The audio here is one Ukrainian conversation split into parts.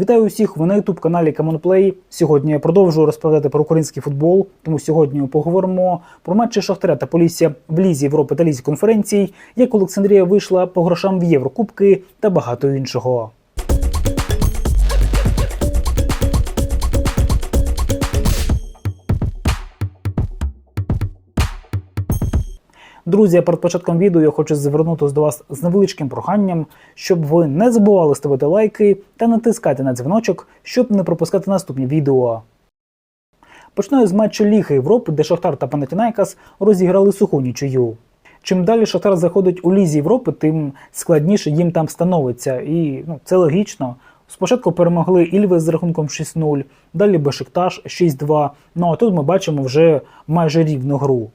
Вітаю усіх! Ви на youtube каналі Камонплей. Сьогодні я продовжую розповідати про український футбол. Тому сьогодні ми поговоримо про матчі Шахтаря та Полісся в Лізі Європи та Лізі конференцій, як Олександрія вийшла по грошам в Єврокубки та багато іншого. Друзі, перед початком відео я хочу звернутися до вас з невеличким проханням, щоб ви не забували ставити лайки та натискати на дзвіночок, щоб не пропускати наступні відео. Починаю з матчу Ліги Європи, де Шахтар та Панатінайкас розіграли суху нічию. Чим далі Шахтар заходить у Лізі Європи, тим складніше їм там становиться. І ну, це логічно. Спочатку перемогли Ільви з рахунком 6-0, далі Бешикташ 6-2. Ну а тут ми бачимо вже майже рівну гру.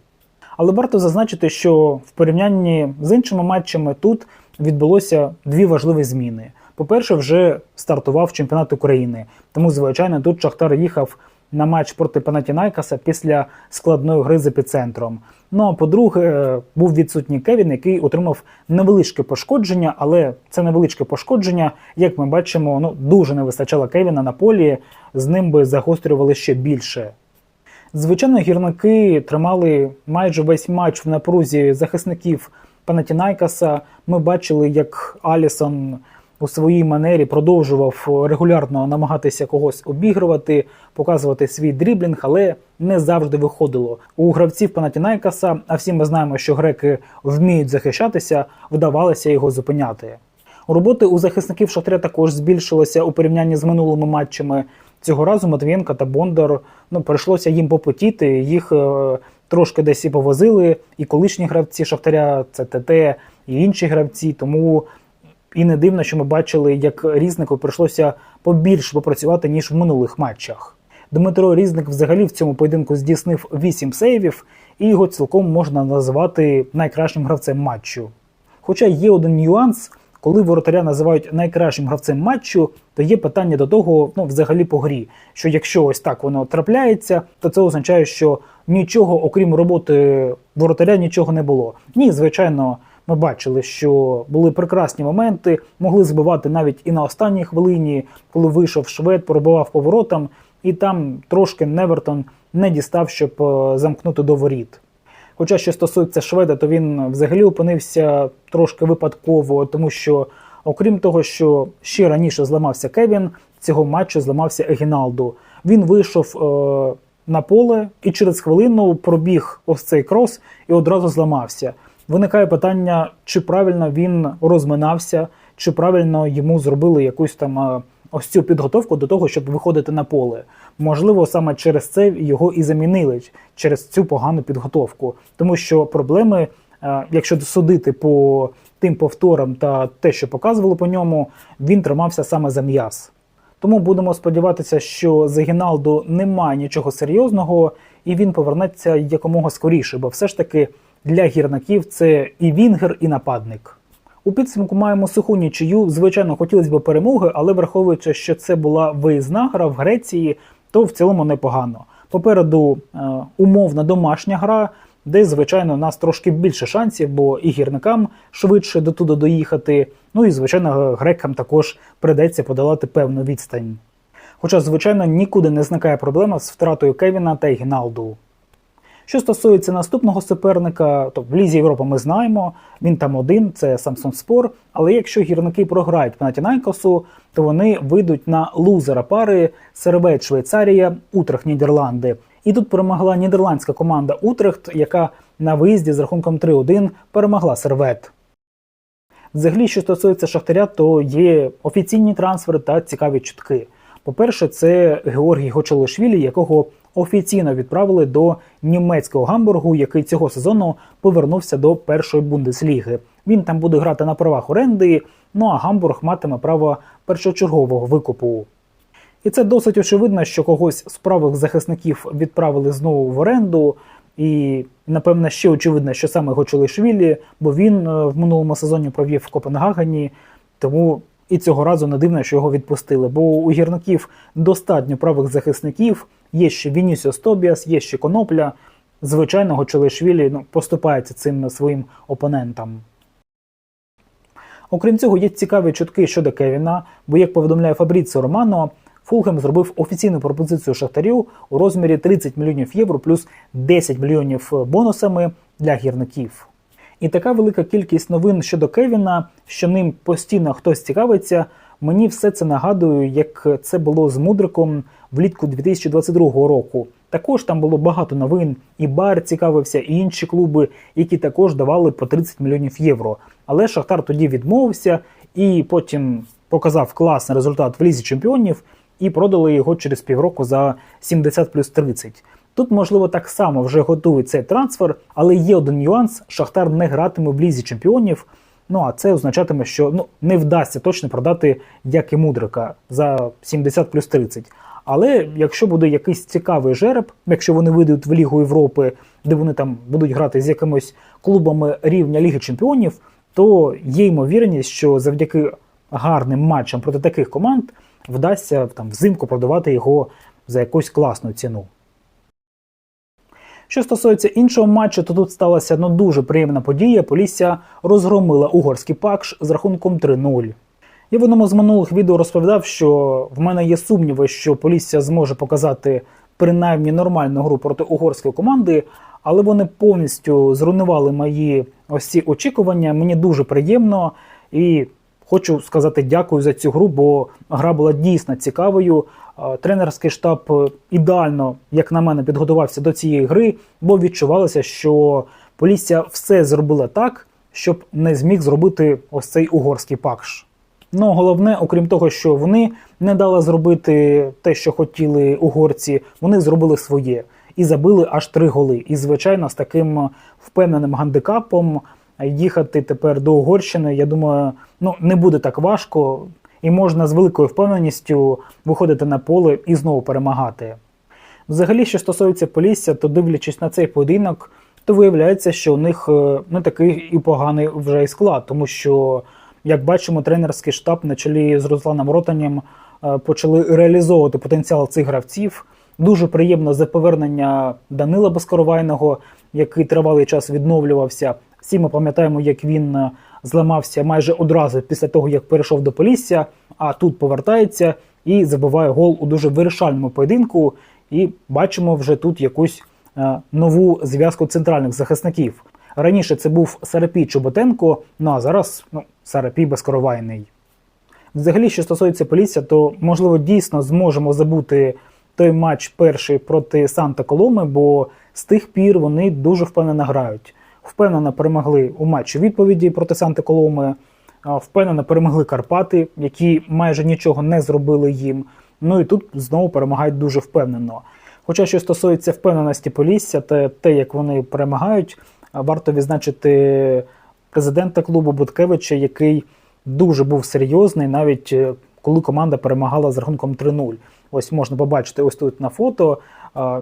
Але варто зазначити, що в порівнянні з іншими матчами тут відбулося дві важливі зміни. По-перше, вже стартував чемпіонат України, тому, звичайно, тут Шахтар їхав на матч проти Панатінайкаса після складної гри з епіцентром. Ну а по-друге, був відсутній Кевін, який отримав невеличке пошкодження, але це невеличке пошкодження, як ми бачимо, ну дуже не вистачало Кевіна на полі, з ним би загострювали ще більше. Звичайно, гірники тримали майже весь матч в напрузі захисників Панатінайкаса. Ми бачили, як Алісон у своїй манері продовжував регулярно намагатися когось обігрувати, показувати свій дріблінг, але не завжди виходило. У гравців Панатінайкаса, а всі ми знаємо, що греки вміють захищатися, вдавалося його зупиняти. Роботи у захисників Шахтаря також збільшилося у порівнянні з минулими матчами. Цього разу Матвієнка та Бондар ну прийшлося їм попотіти. Їх е, трошки десь і повозили, і колишні гравці Шахтаря, це ТТ, і інші гравці. Тому і не дивно, що ми бачили, як різнику прийшлося побільше попрацювати ніж в минулих матчах. Дмитро Різник взагалі в цьому поєдинку здійснив 8 сейвів, і його цілком можна назвати найкращим гравцем матчу. Хоча є один нюанс. Коли воротаря називають найкращим гравцем матчу, то є питання до того, ну взагалі по грі. Що якщо ось так воно трапляється, то це означає, що нічого, окрім роботи воротаря, нічого не було. Ні, звичайно, ми бачили, що були прекрасні моменти, могли збивати навіть і на останній хвилині, коли вийшов швед, пробивав поворотам, і там трошки Невертон не дістав, щоб замкнути до воріт. Хоча що стосується шведа, то він взагалі опинився трошки випадково, тому що, окрім того, що ще раніше зламався Кевін, цього матчу зламався Егіналду. Він вийшов е, на поле і через хвилину пробіг ось цей крос і одразу зламався. Виникає питання, чи правильно він розминався, чи правильно йому зробили якусь там. Ось цю підготовку до того, щоб виходити на поле. Можливо, саме через це його і замінили через цю погану підготовку, тому що проблеми, е, якщо судити по тим повторам та те, що показували по ньому, він тримався саме за м'яз. Тому будемо сподіватися, що за Гіналду немає нічого серйозного, і він повернеться якомога скоріше, бо все ж таки для гірників це і вінгер, і нападник. У підсумку маємо суху нічию. Звичайно, хотілося б перемоги, але враховуючи, що це була виїзна гра в Греції, то в цілому непогано. Попереду е, умовна домашня гра, де, звичайно, у нас трошки більше шансів, бо і гірникам швидше до туди доїхати. Ну і, звичайно, грекам також придеться подолати певну відстань. Хоча, звичайно, нікуди не зникає проблема з втратою Кевіна та Гіналду. Що стосується наступного суперника, то в Лізі Європи ми знаємо, він там один, це Самсон Спор. Але якщо гірники програють Панатінайкосу, то вони вийдуть на лузера пари Сервет Швейцарія, Утрехт Нідерланди. І тут перемогла нідерландська команда Утрехт, яка на виїзді з рахунком 3-1 перемогла Сервет. Взагалі, що стосується Шахтаря, то є офіційні трансфери та цікаві чутки. По-перше, це Георгій Гочелишвілі, якого офіційно відправили до німецького гамбургу, який цього сезону повернувся до першої бундесліги. Він там буде грати на правах оренди. Ну а гамбург матиме право першочергового викупу. І це досить очевидно, що когось з правих захисників відправили знову в оренду. І, напевно, ще очевидно, що саме Гочелишвілі, бо він е, в минулому сезоні провів в Копенгагені, тому і цього разу не дивно, що його відпустили. Бо у гірників достатньо правих захисників, є ще Вінісіос Тобіас, є ще Конопля. Звичайно, Гочелишвілі ну, поступається цим своїм опонентам. Окрім цього, є цікаві чутки щодо Кевіна, бо, як повідомляє Фабріціо Романо, Фулхем зробив офіційну пропозицію Шахтарю у розмірі 30 мільйонів євро плюс 10 мільйонів бонусами для гірників. І така велика кількість новин щодо Кевіна, що ним постійно хтось цікавиться. Мені все це нагадує, як це було з Мудриком влітку 2022 року. Також там було багато новин, і бар цікавився, і інші клуби, які також давали по 30 мільйонів євро. Але Шахтар тоді відмовився і потім показав класний результат в лізі чемпіонів і продали його через півроку за 70 плюс 30. Тут, можливо, так само вже готують цей трансфер, але є один нюанс: Шахтар не гратиме в лізі чемпіонів. Ну а це означатиме, що ну не вдасться точно продати як і мудрика за 70 плюс 30. Але якщо буде якийсь цікавий жереб, якщо вони вийдуть в Лігу Європи, де вони там будуть грати з якимись клубами рівня Ліги Чемпіонів, то є ймовірність, що завдяки гарним матчам проти таких команд вдасться там взимку продавати його за якусь класну ціну. Що стосується іншого матчу, то тут сталася ну, дуже приємна подія. Полісся розгромила угорський пакш з рахунком 3-0. Я в одному з минулих відео розповідав, що в мене є сумніви, що Полісся зможе показати принаймні нормальну гру проти угорської команди, але вони повністю зруйнували мої ось ці очікування. Мені дуже приємно і хочу сказати дякую за цю гру, бо гра була дійсно цікавою. Тренерський штаб ідеально, як на мене, підготувався до цієї гри, бо відчувалося, що Полісся все зробила так, щоб не зміг зробити ось цей угорський пакш. Ну, головне, окрім того, що вони не дали зробити те, що хотіли угорці, вони зробили своє і забили аж три голи. І, звичайно, з таким впевненим гандикапом їхати тепер до Угорщини, я думаю, ну не буде так важко, і можна з великою впевненістю виходити на поле і знову перемагати. Взагалі, що стосується Полісся, то дивлячись на цей поєдинок, то виявляється, що у них не такий і поганий вже і склад, тому що. Як бачимо, тренерський штаб на чолі з Русланом Ротанем почали реалізовувати потенціал цих гравців. Дуже приємно за повернення Данила Безкоровайного, який тривалий час відновлювався. Всі ми пам'ятаємо, як він зламався майже одразу після того, як перейшов до Полісся, а тут повертається і забиває гол у дуже вирішальному поєдинку. І бачимо вже тут якусь нову зв'язку центральних захисників. Раніше це був Сарапій Чоботенко, ну а зараз ну, Сарапій Безкоровайний. Взагалі, що стосується Полісся, то можливо дійсно зможемо забути той матч перший проти Санта Коломи, бо з тих пір вони дуже впевнено грають. Впевнено перемогли у матчі відповіді проти Санта Коломи, впевнено перемогли Карпати, які майже нічого не зробили їм. Ну і тут знову перемагають дуже впевнено. Хоча, що стосується впевненості Полісся, та те, як вони перемагають, варто відзначити президента клубу Буткевича, який дуже був серйозний, навіть е, коли команда перемагала з рахунком 3-0. Ось можна побачити ось тут на фото.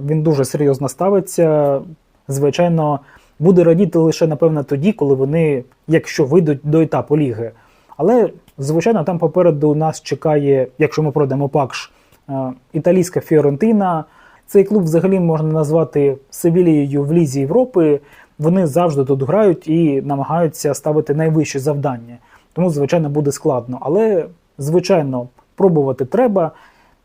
Він дуже серйозно ставиться. Звичайно, буде радіти лише, напевно, тоді, коли вони, якщо вийдуть до етапу ліги. Але, звичайно, там попереду нас чекає, якщо ми пройдемо пакш, італійська Фіорентина. Цей клуб взагалі можна назвати Севілією в Лізі Європи. Вони завжди тут грають і намагаються ставити найвищі завдання. Тому, звичайно, буде складно. Але, звичайно, пробувати треба,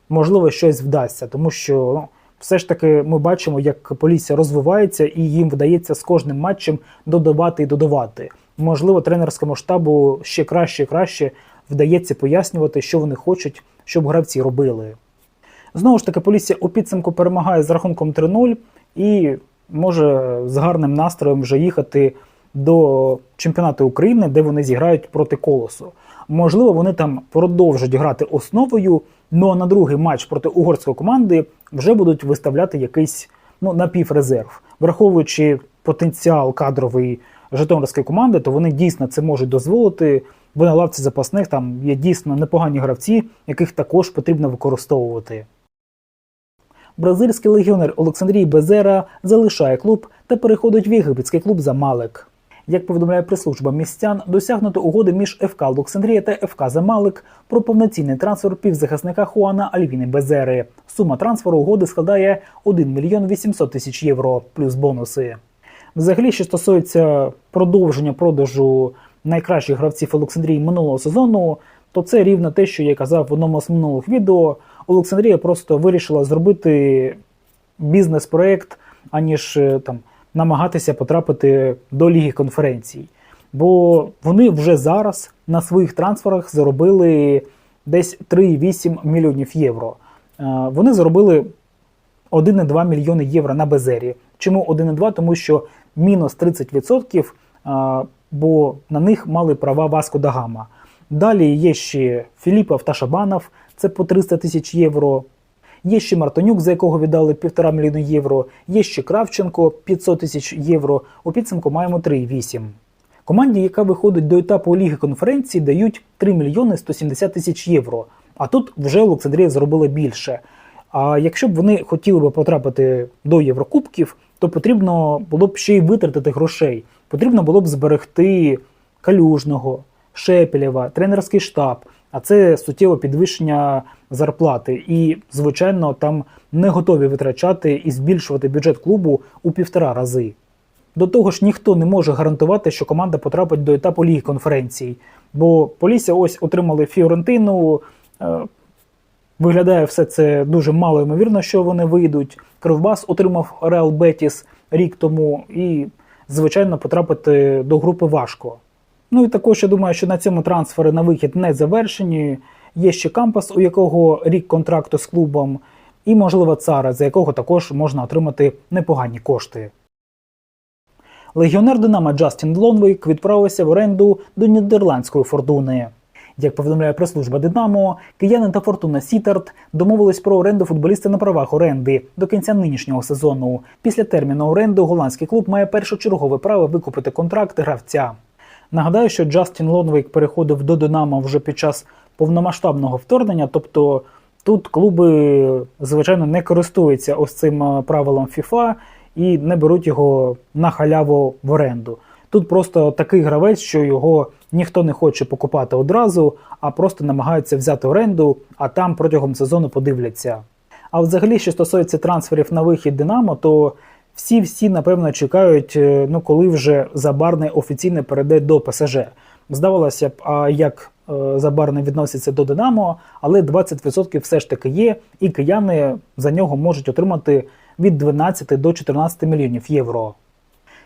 можливо, щось вдасться, тому що ну, все ж таки ми бачимо, як Полісся розвивається, і їм вдається з кожним матчем додавати і додавати. Можливо, тренерському штабу ще краще і краще вдається пояснювати, що вони хочуть, щоб гравці робили. Знову ж таки, Полісся у підсумку перемагає з рахунком 3-0 і може з гарним настроєм вже їхати до чемпіонату України, де вони зіграють проти колосу. Можливо, вони там продовжать грати основою, ну а на другий матч проти угорської команди вже будуть виставляти якийсь ну, напіврезерв. Враховуючи потенціал кадровий Житомирської команди, то вони дійсно це можуть дозволити. Бо на лавці запасних там є дійсно непогані гравці, яких також потрібно використовувати. Бразильський легіонер Олександрій Безера залишає клуб та переходить в єгипетський клуб Замалек. Як повідомляє прес-служба містян, досягнуто угоди між ФК Олександрія та ФК Замалик про повноцінний трансфер півзахисника Хуана Альвіни Безери. Сума трансферу угоди складає 1 мільйон 800 тисяч євро плюс бонуси. Взагалі, що стосується продовження продажу найкращих гравців Олександрії минулого сезону, то це рівно те, що я казав в одному з минулих відео. Олександрія просто вирішила зробити бізнес-проект, аніж е, там намагатися потрапити до Ліги конференцій. Бо вони вже зараз на своїх трансферах заробили десь 3,8 мільйонів євро. Е, Вони заробили 1,2 мільйони євро на Безері. Чому 1,2? Тому що мінус 30%, бо на них мали права Васко да. Далі є ще Філіпов та Шабанов, це по 300 тисяч євро. Є ще Мартонюк, за якого віддали 1,5 мільйона євро. Є ще Кравченко 500 тисяч євро. У підсумку маємо 3,8. Команді, яка виходить до етапу Ліги конференції, дають 3 мільйони 170 тисяч євро. А тут вже Олександрія зробила більше. А якщо б вони хотіли би потрапити до Єврокубків, то потрібно було б ще й витратити грошей. Потрібно було б зберегти Калюжного, Шепелєва, тренерський штаб. А це суттєве підвищення зарплати. І, звичайно, там не готові витрачати і збільшувати бюджет клубу у півтора рази. До того ж, ніхто не може гарантувати, що команда потрапить до етапу ліги конференцій. Бо Полісся ось отримали Фіорентину. е, Виглядає все це дуже мало ймовірно, що вони вийдуть. Кривбас отримав Реал Бетіс рік тому, і, звичайно, потрапити до групи важко. Ну і також я думаю, що на цьому трансфери на вихід не завершені. Є ще Кампас, у якого рік контракту з клубом, і, можливо, Цара, за якого також можна отримати непогані кошти. Легіонер Динамо Джастін Лонвейк відправився в оренду до нідерландської фортуни. Як повідомляє прес-служба Динамо, киянин та Фортуна Сітарт домовились про оренду футболіста на правах оренди до кінця нинішнього сезону. Після терміну оренди голландський клуб має першочергове право викупити контракт гравця. Нагадаю, що Джастін Лонвейк переходив до Динамо вже під час повномасштабного вторгнення, тобто тут клуби, звичайно, не користуються ось цим е, правилом FIFA і не беруть його на халяву в оренду. Тут просто такий гравець, що його ніхто не хоче покупати одразу, а просто намагаються взяти оренду, а там протягом сезону подивляться. А взагалі, що стосується трансферів на вихід Динамо, то всі всі напевно чекають, е, ну коли вже Забарний офіційно перейде до ПСЖ. Здавалося б, а як е, Забарний відноситься до Динамо, але 20% все ж таки є, і кияни за нього можуть отримати від 12 до 14 мільйонів євро.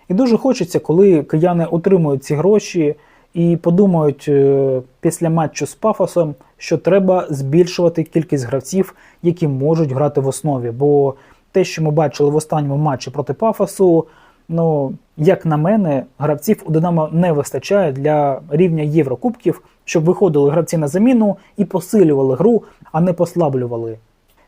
І дуже хочеться, коли кияни отримують ці гроші і подумають е, після матчу з Пафосом, що треба збільшувати кількість гравців, які можуть грати в основі. Бо те, що ми бачили в останньому матчі проти Пафосу, ну, як на мене, гравців у Динамо не вистачає для рівня Єврокубків, щоб виходили гравці на заміну і посилювали гру, а не послаблювали.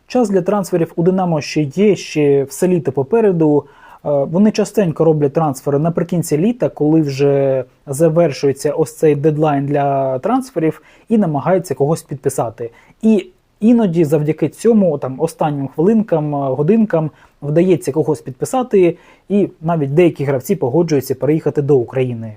Час для трансферів у Динамо ще є, ще все літо попереду. Е, Вони частенько роблять трансфери наприкінці літа, коли вже завершується ось цей дедлайн для трансферів, і намагаються когось підписати. І іноді, завдяки цьому, там останнім хвилинкам, е, годинкам, вдається когось підписати, і навіть деякі гравці погоджуються переїхати до України.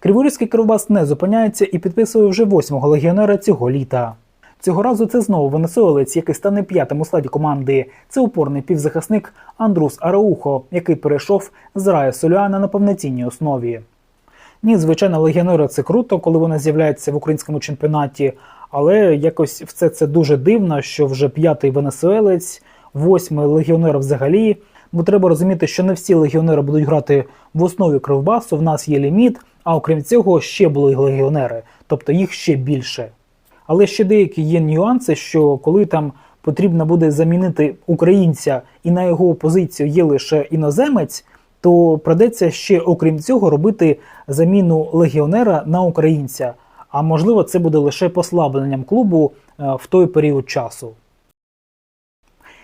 Криворізький Кривбас не зупиняється і підписує вже восьмого легіонера цього літа. Цього разу це знову венесуелець, який стане п'ятим у складі команди. Це упорний півзахисник Андрус Араухо, який перейшов з Рая Солюана на повноцінній основі. Ні, звичайно, легіонери це круто, коли вони з'являються в українському чемпіонаті, але якось все це дуже дивно, що вже п'ятий венесуелець, восьмий легіонер взагалі. Бо треба розуміти, що не всі легіонери будуть грати в основі кривбасу. В нас є ліміт, а окрім цього ще були легіонери, тобто їх ще більше. Але ще деякі є нюанси, що коли там потрібно буде замінити українця і на його позицію є лише іноземець, то придеться ще, окрім цього, робити заміну легіонера на українця. А можливо, це буде лише послабленням клубу е, в той період часу.